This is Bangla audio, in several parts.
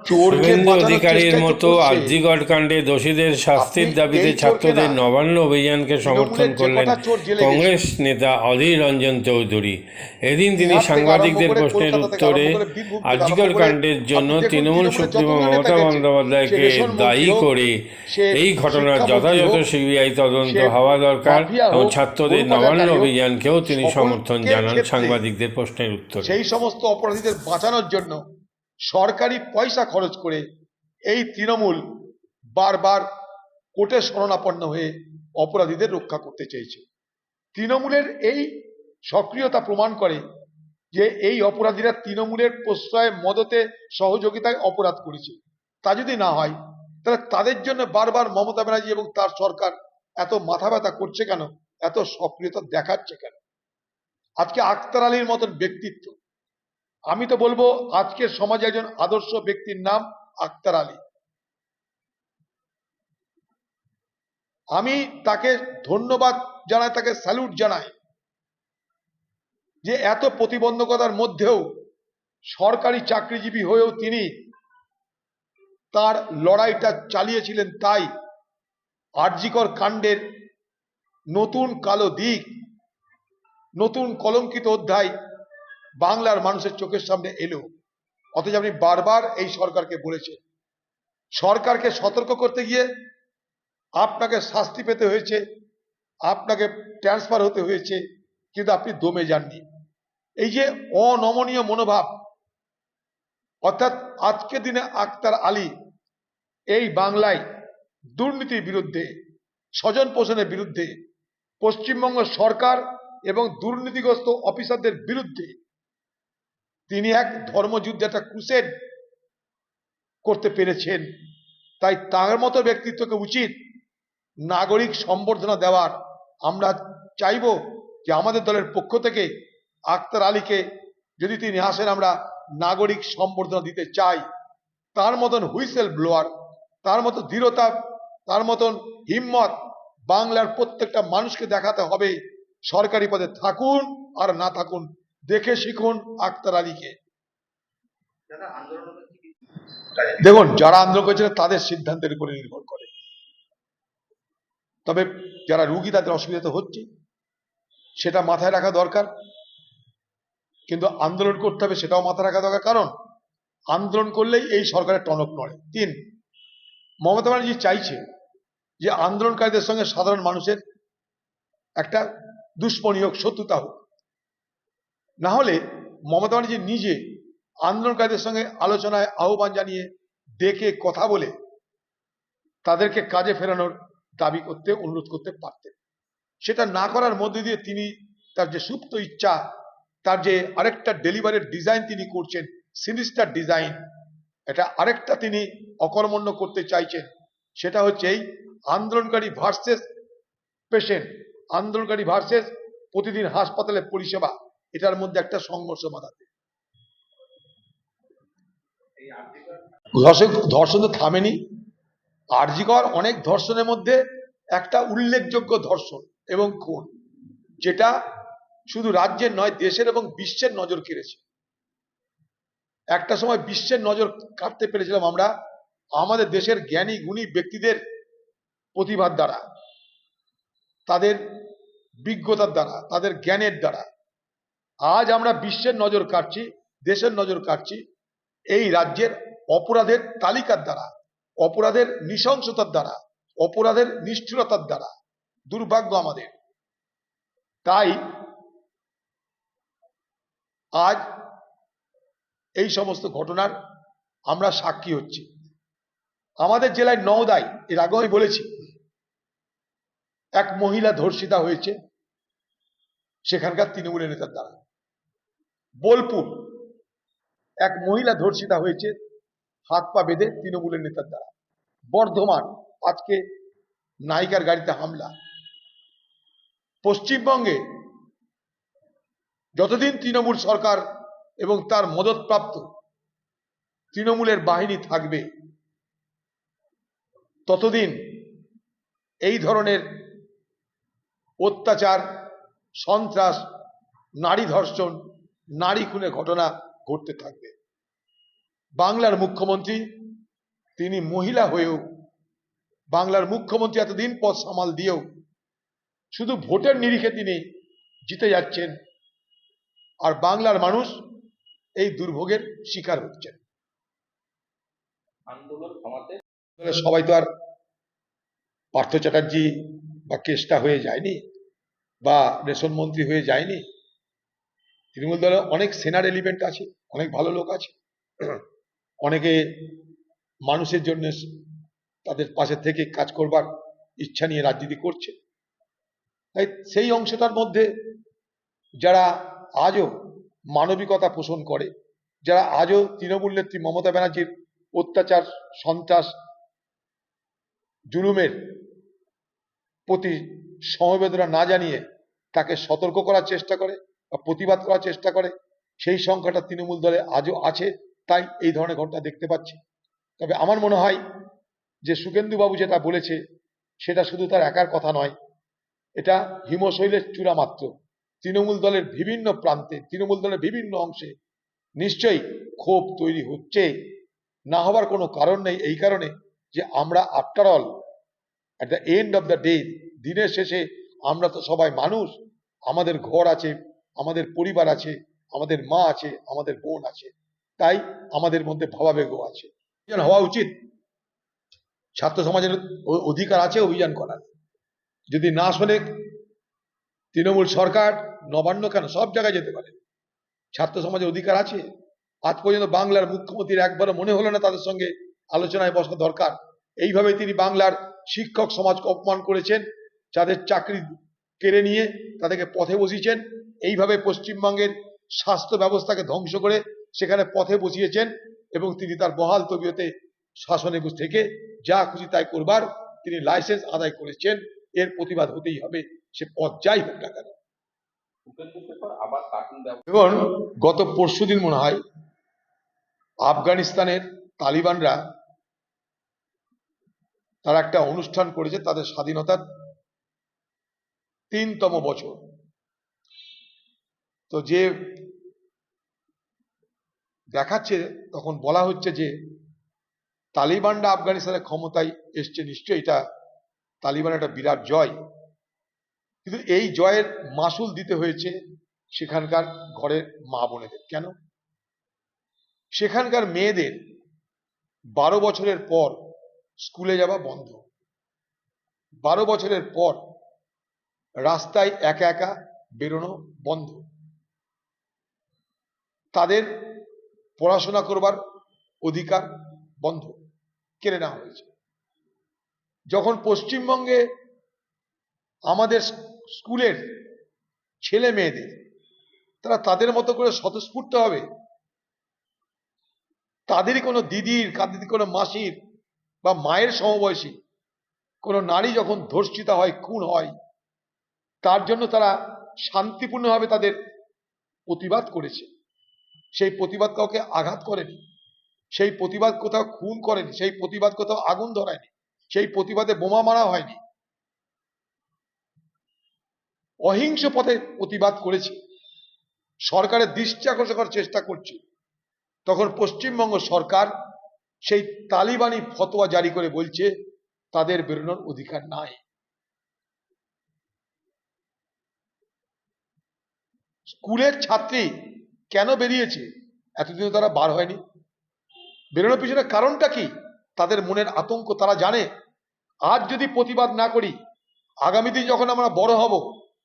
শুভেন্দু অধিকারীর মতো। আর্যিকর কাণ্ডে দোষীদের শাস্তির দাবিতে ছাত্রদের নবান্ন অভিযানকে সমর্থন করলেন কংগ্রেস নেতা অধীর রঞ্জন চৌধুরী। এদিন তিনি সাংবাদিকদের প্রশ্নের উত্তরে করে কাণ্ডের জন্য তৃণমূল সুপ্রিমো মমতা বন্দ্যোপাধ্যায়কে দায়ী করে এই ঘটনার যথাযথ সিবিআই তদন্ত হওয়া দরকার এবং ছাত্রদের নবান্ন অভিযানকেও তিনি সমর্থন জানান সাংবাদিকদের প্রশ্নের উত্তরে। সেই সমস্ত অপরাধীদের বাঁচানোর জন্য সরকারি পয়সা খরচ করে এই তৃণমূল বারবার কোর্টে শরণাপন্ন হয়ে অপরাধীদের রক্ষা করতে চেয়েছে। তৃণমূলের এই সক্রিয়তা প্রমাণ করে যে এই অপরাধীরা তৃণমূলের প্রশ্রয়ে মদতে, সহযোগিতায় অপরাধ করেছে। তা যদি না হয়, তাহলে তাদের জন্য বারবার মমতা ব্যানার্জি এবং তার সরকার এত মাথা ব্যথা করছে কেন? এত সক্রিয়তা দেখাচ্ছে কেন? আজকে আক্তার আলীর মতন ব্যক্তিত্ব আমি তো বলব, আজকের সমাজে একজন আদর্শ ব্যক্তির নাম আক্তার আলী। আমি তাকে ধন্যবাদ জানাই, তাকে স্যালুট জানাই যে এত প্রতিবন্ধকতার মধ্যেও সরকারি চাকরিজীবী হয়েও তিনি তার লড়াইটা চালিয়েছিলেন তাই আরজিকর কাণ্ডের নতুন কালো দিক, নতুন কলঙ্কিত অধ্যায় বাংলার মানুষের চোখের সামনে এলো। অথচ আপনি বারবার এই সরকারকে বলেছেন। সরকারকে সতর্ক করতে গিয়ে আপনাকে শাস্তি পেতে হয়েছে, আপনাকে ট্রান্সফার হতে হয়েছে, কিন্তু আপনি দমে যাননি। এই যে অনমনীয় মনোভাব, অর্থাৎ আজকের দিনে আক্তার আলী এই বাংলায় দুর্নীতির বিরুদ্ধে, স্বজন পোষণের বিরুদ্ধে, পশ্চিমবঙ্গ সরকার এবং দুর্নীতিগ্রস্ত অফিসারদের বিরুদ্ধে তিনি এক ধর্মযুদ্ধে একটা ক্রুসেড করতে পেরেছেন, তাই তার মতো ব্যক্তিত্বকে উচিত নাগরিক সম্বর্ধনা দেওয়ার। আমরা চাইব যে আমাদের দলের পক্ষ থেকে আক্তার আলীকে যদি তিনি আসেন, আমরা নাগরিক সম্বর্ধনা দিতে চাই। তার মতন হুইসেল ব্লোয়ার, তার মতো দৃঢ়তা, তার মতন হিম্মত বাংলার প্রত্যেকটা মানুষকে দেখাতে হবে। সরকারি পদে থাকুন আর না থাকুন দেখে শিখুন আক্তার আলীকে। দেখুন যারা আন্দোলন করেছিল তাদের সিদ্ধান্তের উপরে নির্ভর করে। তবে যারা রুগী তাদের অসুবিধা তো হচ্ছে সেটা মাথায় রাখা দরকার। কিন্তু আন্দোলন করতে হবে সেটাও মাথায় রাখা দরকার। কারণ আন্দোলন করলেই এই সরকারের টনক নড়ে। তিন মমতা ব্যানার্জি চাইছে যে আন্দোলনকারীদের সঙ্গে সাধারণ মানুষের একটা দুশ্মনী হোক শত্রুতা হোক। না হলে মমতা ব্যানার্জি নিজে আন্দোলনকারীদের সঙ্গে আলোচনায় আহ্বান জানিয়ে ডেকে কথা বলে তাদেরকে কাজে ফেরানোর দাবি করতে, অনুরোধ করতে পারতেন। সেটা না করার মধ্যে দিয়ে তিনি তার যে সুপ্ত ইচ্ছা, তার যে আরেকটা ডেলিভারির ডিজাইন তিনি করছেন, সিনিস্টার ডিজাইন, এটা আরেকটা তিনি অকর্মণ্য করতে চাইছেন, সেটা হচ্ছে এই আন্দোলনকারী ভার্সেস পেশেন্ট, আন্দোলনকারী ভার্সেস প্রতিদিন হাসপাতালে পরিষেবা এটার মধ্যে একটা সংঘর্ষ বাঁধাতে। ধর্ষণ ধর্ষণ তো থামেনি। আরজিকর অনেক ধর্ষণের মধ্যে একটা উল্লেখযোগ্য ধর্ষণ এবং খুন, যেটা শুধু রাজ্যের নয়, দেশের এবং বিশ্বের নজর কেড়েছে। একটা সময় বিশ্বের নজর কাটতে পেরেছিলাম আমরা, আমাদের দেশের জ্ঞানী, গুণী ব্যক্তিদের প্রতিভার দ্বারা, তাদের বিজ্ঞতার দ্বারা, তাদের জ্ঞানের দ্বারা। আজ আমরা বিশ্বের নজর কাটছি দেশের নজর কাটছি এই রাজ্যের অপরাধের তালিকার দ্বারা, অপরাধের নৃশংসতার দ্বারা, অপরাধের নিষ্ঠুরতার দ্বারা। দুর্ভাগ্য আমাদের। তাই আজ এই সমস্ত ঘটনার আমরা সাক্ষী হচ্ছি। আমাদের জেলায় নওদায়, এর আগে আমি বলেছি, এক মহিলা ধর্ষিতা হয়েছে, সেখানকার তৃণমূলের নেতার দ্বারা। বোলপুর। এক মহিলা ধর্ষিতা হয়েছে, হাত পা বেঁধে তৃণমূলের নেতার দ্বারা। বর্ধমান, আজকে নায়িকার গাড়িতে হামলা। পশ্চিমবঙ্গে যতদিন তৃণমূল সরকার এবং তার মদতপ্রাপ্ত তৃণমূলের বাহিনী থাকবে, ততদিন এই ধরনের অত্যাচার, সন্ত্রাস, নারী ধর্ষণ নারী খুনের ঘটনা ঘটতে থাকবে। বাংলার মুখ্যমন্ত্রী তিনি মহিলা হয়েও বাংলার মুখ্যমন্ত্রী এতদিন পদ সামাল দিয়েও শুধু ভোটের নিরিখে তিনি জিতে যাচ্ছেন আর বাংলার মানুষ এই দুর্ভোগের শিকার হচ্ছেন। আন্দোলন থামাতে সবাই তো আর পার্থ চ্যাটার্জি বা কেষ্টা হয়ে যায়নি বা রেশন মন্ত্রী হয়ে যায়নি। তৃণমূল দলে অনেক সেনার এলিমেন্ট আছে, অনেক ভালো লোক আছে। অনেকে মানুষের জন্য তাদের পাশে থেকে কাজ করবার ইচ্ছা নিয়ে রাজনীতি করছে। তাই সেই অংশটার মধ্যে যারা আজও মানবিকতা পোষণ করে, যারা আজও তৃণমূল নেত্রী মমতা ব্যানার্জির অত্যাচার, সন্ত্রাস, জুলুমের প্রতি সমবেদনা না জানিয়ে তাকে সতর্ক করার চেষ্টা করে বা প্রতিবাদ করার চেষ্টা করে, সেই সংখ্যাটা তৃণমূল দলে আজও আছে, তাই এই ধরনের ঘটনা দেখতে পাচ্ছি। তবে আমার মনে হয় যে সুকেন্দু বাবু যেটা বলেছে, সেটা শুধু তার একার কথা নয়, এটা হিমশৈলের চূড়া মাত্র। তৃণমূল দলের বিভিন্ন প্রান্তে, তৃণমূল দলের বিভিন্ন অংশে নিশ্চয়ই ক্ষোভ তৈরি হচ্ছে। না হবার কোনো কারণ নেই এই কারণে যে আমরা after all at the end of the day দিনের শেষে আমরা তো সবাই মানুষ, আমাদের ঘর আছে আমাদের পরিবার আছে, আমাদের মা আছে, আমাদের বোন আছে, তাই আমাদের মধ্যে ভাবাবেগও আছে। হওয়া উচিত। ছাত্র সমাজের অধিকার আছে অভিযান করার। যদি না শোনে তৃণমূল সরকার, নবান্ন কেন? সব জায়গায় যেতে পারে। ছাত্র সমাজের অধিকার আছে। আজ পর্যন্ত বাংলার মুখ্যমন্ত্রীর একবারও মনে হলো না তাদের সঙ্গে আলোচনায় বসা দরকার। এইভাবে তিনি বাংলার শিক্ষক সমাজকে অপমান করেছেন, যাদের চাকরি কেড়ে নিয়ে তাদেরকে পথে বসিয়েছেন। এইভাবে পশ্চিমবঙ্গের স্বাস্থ্য ব্যবস্থাকে ধ্বংস করে সেখানে পথে বসিয়েছেন এবং তিনি তার বহাল তবিয়তে শাসনে থেকে যা খুশি তাই করবার তিনি লাইসেন্স আদায় করেছেন। এর প্রতিবাদ হতেই হবে, সে পথ যাই হোক না কেন। এবং গত পরশুদিন মনে হয় আফগানিস্তানের তালিবানরা তারা একটা অনুষ্ঠান করেছে, তাদের স্বাধীনতার তিনতম বছর। তো যে দেখাচ্ছে, তখন বলা হচ্ছে যে, তালিবানরা আফগানিস্তানের ক্ষমতায় এসছে, নিশ্চয়ই এটা তালিবানের একটা বিরাট জয়। কিন্তু এই জয়ের মাসুল দিতে হয়েছে সেখানকার ঘরের মা বোনেদের। কেন? সেখানকার মেয়েদের বারো বছরের পর স্কুলে যাওয়া বন্ধ। বারো বছরের পর রাস্তায় একা একা বেরোনো বন্ধ। তাদের পড়াশোনা করবার অধিকার বন্ধ কেড়ে নেওয়া হয়েছে। যখন পশ্চিমবঙ্গে আমাদের স্কুলের ছেলে মেয়েদের, তারা তাদের মতো করে স্বতঃস্ফূর্ত হবে? তাদের কোনো দিদির কাদের কোনো মাসির বা মায়ের সমবয়সী কোনো নারী যখন ধর্ষিতা হয়, খুন হয়, তার জন্য তারা শান্তিপূর্ণভাবে তাদের প্রতিবাদ করেছে। সেই প্রতিবাদ কাউকে আঘাত করেনি। সেই প্রতিবাদ কোথাও খুন করেনি। সেই প্রতিবাদ কোথাও আগুন ধরায়নি। সেই প্রতিবাদে বোমা মারা হয়নি। অহিংস পথে প্রতিবাদ করেছে। সরকারের দৃষ্টি আকর্ষণ করার চেষ্টা করছে। তখন পশ্চিমবঙ্গ সরকার সেই তালিবানি ফতোয়া জারি করে বলছে, তাদের বেরোনোর অধিকার নাই। স্কুলের ছাত্রী কেন বেরিয়েছে? এতদিন তারা বার হয়নি। বেরোনোর পিছনে কারণটা কি? তাদের মনের আতঙ্ক তারা জানে। আজ যদি প্রতিবাদ না করি, আগামী দিন যখন আমরা বড় হব,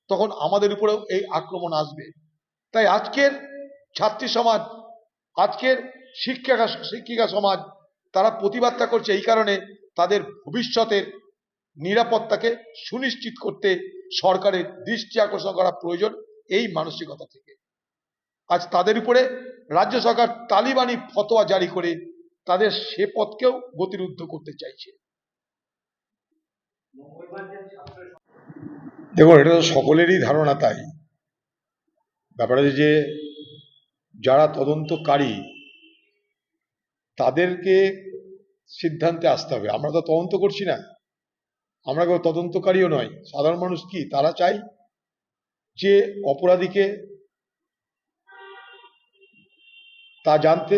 তখন আমাদের উপরেও এই আক্রমণ আসবে। তাই আজকের ছাত্রী সমাজ, আজকের শিক্ষিকা শিক্ষিকা সমাজ, তারা প্রতিবাদটা করছে এই কারণে তাদের ভবিষ্যতের নিরাপত্তাকে সুনিশ্চিত করতে সরকারের দৃষ্টি আকর্ষণ করা প্রয়োজন এই মানসিকতা থেকে। আজ তাদের উপরে রাজ্য সরকার তালিবানি ফতোয়া জারি করে তাদের সে পথকেও গতিরুদ্ধ করতে চাইছে। দেখুন, এটা তো সকলেরই ধারণা তাই। ব্যাপারটা হচ্ছে যে, যারা তদন্তকারী, তাদেরকে সিদ্ধান্তে আসতে হবে। আমরা তো তদন্ত করছি না। আমরা কেউ তদন্তকারীও নয়। সাধারণ মানুষ কি? তারা চাই যে অপরাধীকে তা জানতে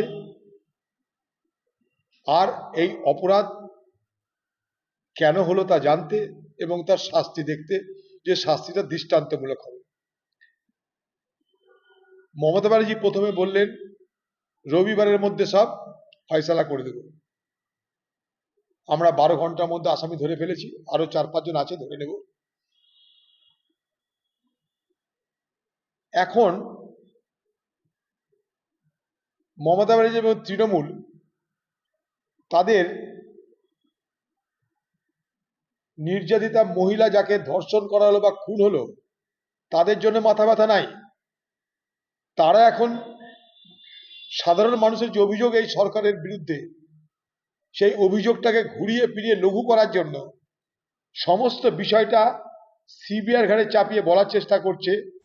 আর এই অপরাধ কেন হলো তা জানতে এবং তার শাস্তি দেখতে যে শাস্তিটা দৃষ্টান্তমূলক হবে। মমতা ব্যানার্জি প্রথমে বললেন, রবিবারের মধ্যে সব ফয়সালা করে দেব। আমরা বারো ঘণ্টার মধ্যে আসামি ধরে ফেলেছি, আরও চার পাঁচজন আছে ধরে নেব। এখন মমতা ব্যানার্জি এবং তৃণমূল তাদের নির্যাতিতা মহিলা যাকে ধর্ষণ করা হলো বা খুন হলো, তাদের জন্য মাথা ব্যথা নাই। তারা এখন সাধারণ মানুষের যে অভিযোগ এই সরকারের বিরুদ্ধে, সেই অভিযোগটাকে ঘুরিয়ে ফিরিয়ে লঘু করার জন্য সমস্ত বিষয়টা সিবিআর ঘাড়ে চাপিয়ে বলার চেষ্টা করছে।